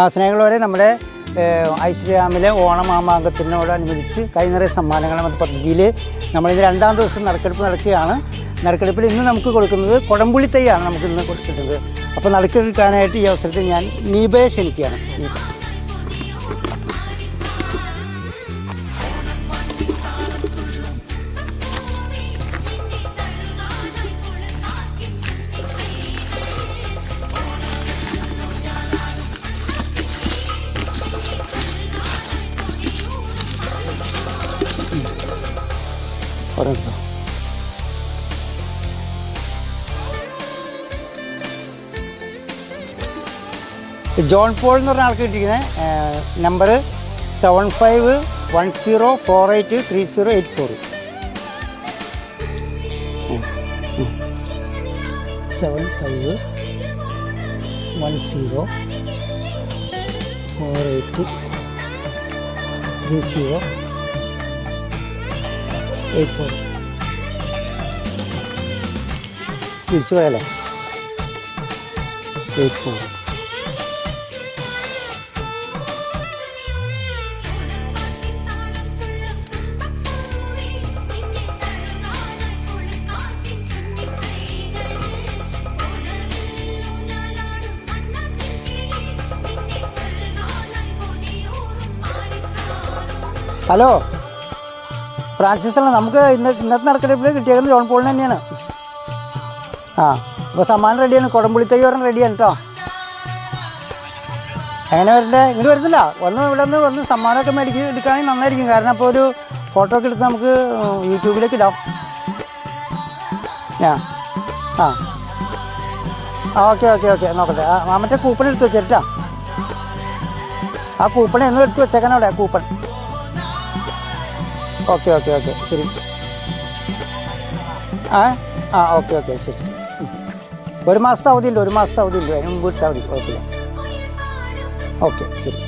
ആ സ്നേഹമുള്ളവരെ നമ്മുടെ ഐശ്വര്യാമിലെ ഓണമാമാങ്കത്തിനോടനുബന്ധിച്ച് കൈനിറയ സമ്മാനങ്ങൾ എന്ന പദ്ധതിയിൽ നമ്മളിന്ന് രണ്ടാം ദിവസം നറുക്കെടുപ്പ് നടക്കുകയാണ് നറുക്കെടുപ്പിൽ ഇന്ന് നമുക്ക് കൊടുക്കുന്നത് കുടംപുളി തൈയാണ് നമുക്ക് ഇന്ന് കൊടുക്കുന്നത് അപ്പോൾ നറുക്കെടുക്കാനായിട്ട് ഈ അവസരത്തിൽ ഞാൻ നീബയെ ക്ഷണിക്കുകയാണ് നീബ. പറഞ്ഞോ ജോൺ പോൾ എന്ന് പറഞ്ഞ ആൾക്ക് കിട്ടിയിരിക്കുന്നത് number seven five one zero four eight three zero eight four seven five one zero four eight three zero eight four വിളിച്ചു പോയല്ലേ എയ്റ്റ് ഫോർ ഹലോ ഫ്രാൻസിസ് അല്ല നമുക്ക് ഇന്ന ഇന്നത്തെ നറുക്കെടുപ്പിൽ കിട്ടിയേക്കുന്നത് ജോൺ പോളിന് തന്നെയാണ്. ആ അപ്പോൾ സമ്മാനം റെഡിയാണ്. കുടംപുളി തൈ പറഞ്ഞ റെഡിയാണ് കേട്ടോ എങ്ങനെ വരണ്ടേ ഇങ്ങോട്ട് വരുന്നില്ല ഒന്ന് ഇവിടെ നിന്ന് വന്ന് സമ്മാനമൊക്കെ മേടിച്ച് എടുക്കുകയാണെങ്കിൽ നന്നായിരിക്കും. കാരണം അപ്പോൾ ഒരു ഫോട്ടോ ഒക്കെ എടുത്ത് നമുക്ക് യൂട്യൂബിലേക്ക് ഇടാം. ആ ആ. Okay okay okay. നോക്കട്ടെ. ആ, മറ്റേ കൂപ്പൺ എടുത്ത് വെച്ചേട്ടാ ആ കൂപ്പൺ എന്നും എടുത്ത് വെച്ചേക്കാൻ അവിടെ കൂപ്പൺ. Okay okay okay. ശരി. ആ ആ ഓക്കെ ഓക്കെ ശരി ശരി. ഒരു മാസത്തെ അവധി ഉണ്ട് ഒരു മാസത്തെ അവധി ഉണ്ട് അതിന് മുമ്പ് എടുത്താൽ മതി കുഴപ്പമില്ല. ഓക്കെ ശരി.